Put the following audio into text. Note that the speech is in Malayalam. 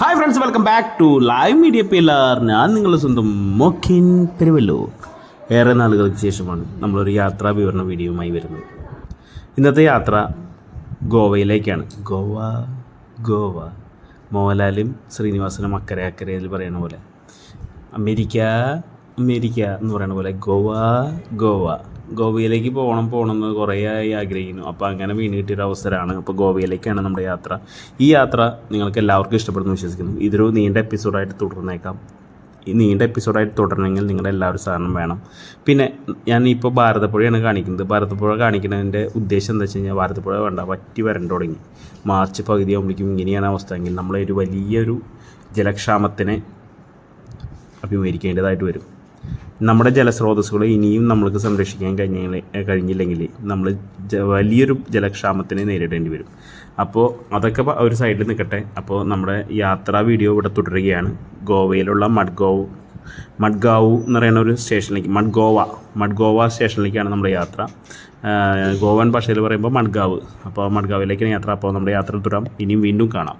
Hi friends welcome back to live media pillar ഞാൻ നിങ്ങളുടെ സ്വന്തം മൊക്കിൻ പെരുവല്ലൂർ. ഏറെ നാളുകൾക്ക് ശേഷമാണ് നമ്മളൊരു യാത്രാ വിവരണ വീഡിയോയുമായി വരുന്നത്. ഇന്നത്തെ യാത്ര ഗോവയിലേക്കാണ്. ഗോവ ഗോവ. മോഹൻലാലും ശ്രീനിവാസനും അക്കരെ അക്കരയിൽ പറയുന്ന പോലെ. അമേരിക്ക അമേരിക്ക എന്ന് പറയുന്ന പോലെ ഗോവ ഗോവ. ഗോവയിലേക്ക് പോകണം പോകണം എന്ന് കുറേ ആയി ആഗ്രഹിക്കുന്നു. അപ്പോൾ അങ്ങനെ വീണ് കിട്ടിയൊരു അവസരമാണ്. അപ്പോൾ ഗോവയിലേക്കാണ് നമ്മുടെ യാത്ര. ഈ യാത്ര നിങ്ങൾക്ക് എല്ലാവർക്കും ഇഷ്ടപ്പെടുന്നു വിശ്വസിക്കുന്നു. ഇതൊരു നീണ്ട എപ്പിസോഡായിട്ട് തുടർന്നേക്കാം. ഈ നീണ്ട എപ്പിസോഡായിട്ട് തുടരണമെങ്കിൽ നിങ്ങളുടെ എല്ലാവരും സഹകരണം വേണം. പിന്നെ ഞാൻ ഇപ്പോൾ ഭാരതപ്പുഴയാണ് കാണിക്കുന്നത്. ഭാരതപ്പുഴ കാണിക്കുന്നതിന്റെ ഉദ്ദേശം എന്താ വെച്ച് കഴിഞ്ഞാൽ ഭാരതപ്പുഴ വേണ്ട വറ്റി വരണ്ട തുടങ്ങി. മാർച്ച് പകുതി ആകുമ്പോഴേക്കും ഇങ്ങനെയാണ് അവസ്ഥ. എങ്കിൽ നമ്മളൊരു വലിയൊരു ജലക്ഷാമത്തിനെ അഭിമുഖീകരിക്കേണ്ടതായിട്ട് വരും. നമ്മുടെ ജലസ്രോതസ്സുകൾ ഇനിയും നമ്മൾക്ക് സംരക്ഷിക്കാൻ കഴിഞ്ഞ കഴിഞ്ഞില്ലെങ്കിൽ നമ്മൾ വലിയൊരു ജലക്ഷാമത്തിനെ നേരിടേണ്ടി വരും. അപ്പോൾ അതൊക്കെ ഒരു സൈഡിൽ നിൽക്കട്ടെ. അപ്പോൾ നമ്മുടെ യാത്രാ വീഡിയോ ഇവിടെ തുടരുകയാണ്. ഗോവയിലുള്ള മഡ്ഗോവ് മഡ്ഗാവു എന്ന് പറയുന്ന ഒരു സ്റ്റേഷനിലേക്ക് മഡ്ഗോവ മഡ്ഗോവ സ്റ്റേഷനിലേക്കാണ് നമ്മുടെ യാത്ര. ഗോവൻ ഭാഷയിൽ പറയുമ്പോൾ മഡ്ഗാവ്. അപ്പോൾ മഡ്ഗാവിലേക്കാണ് യാത്ര. അപ്പോൾ നമ്മുടെ യാത്ര തുടരാം. ഇനിയും വീണ്ടും കാണാം.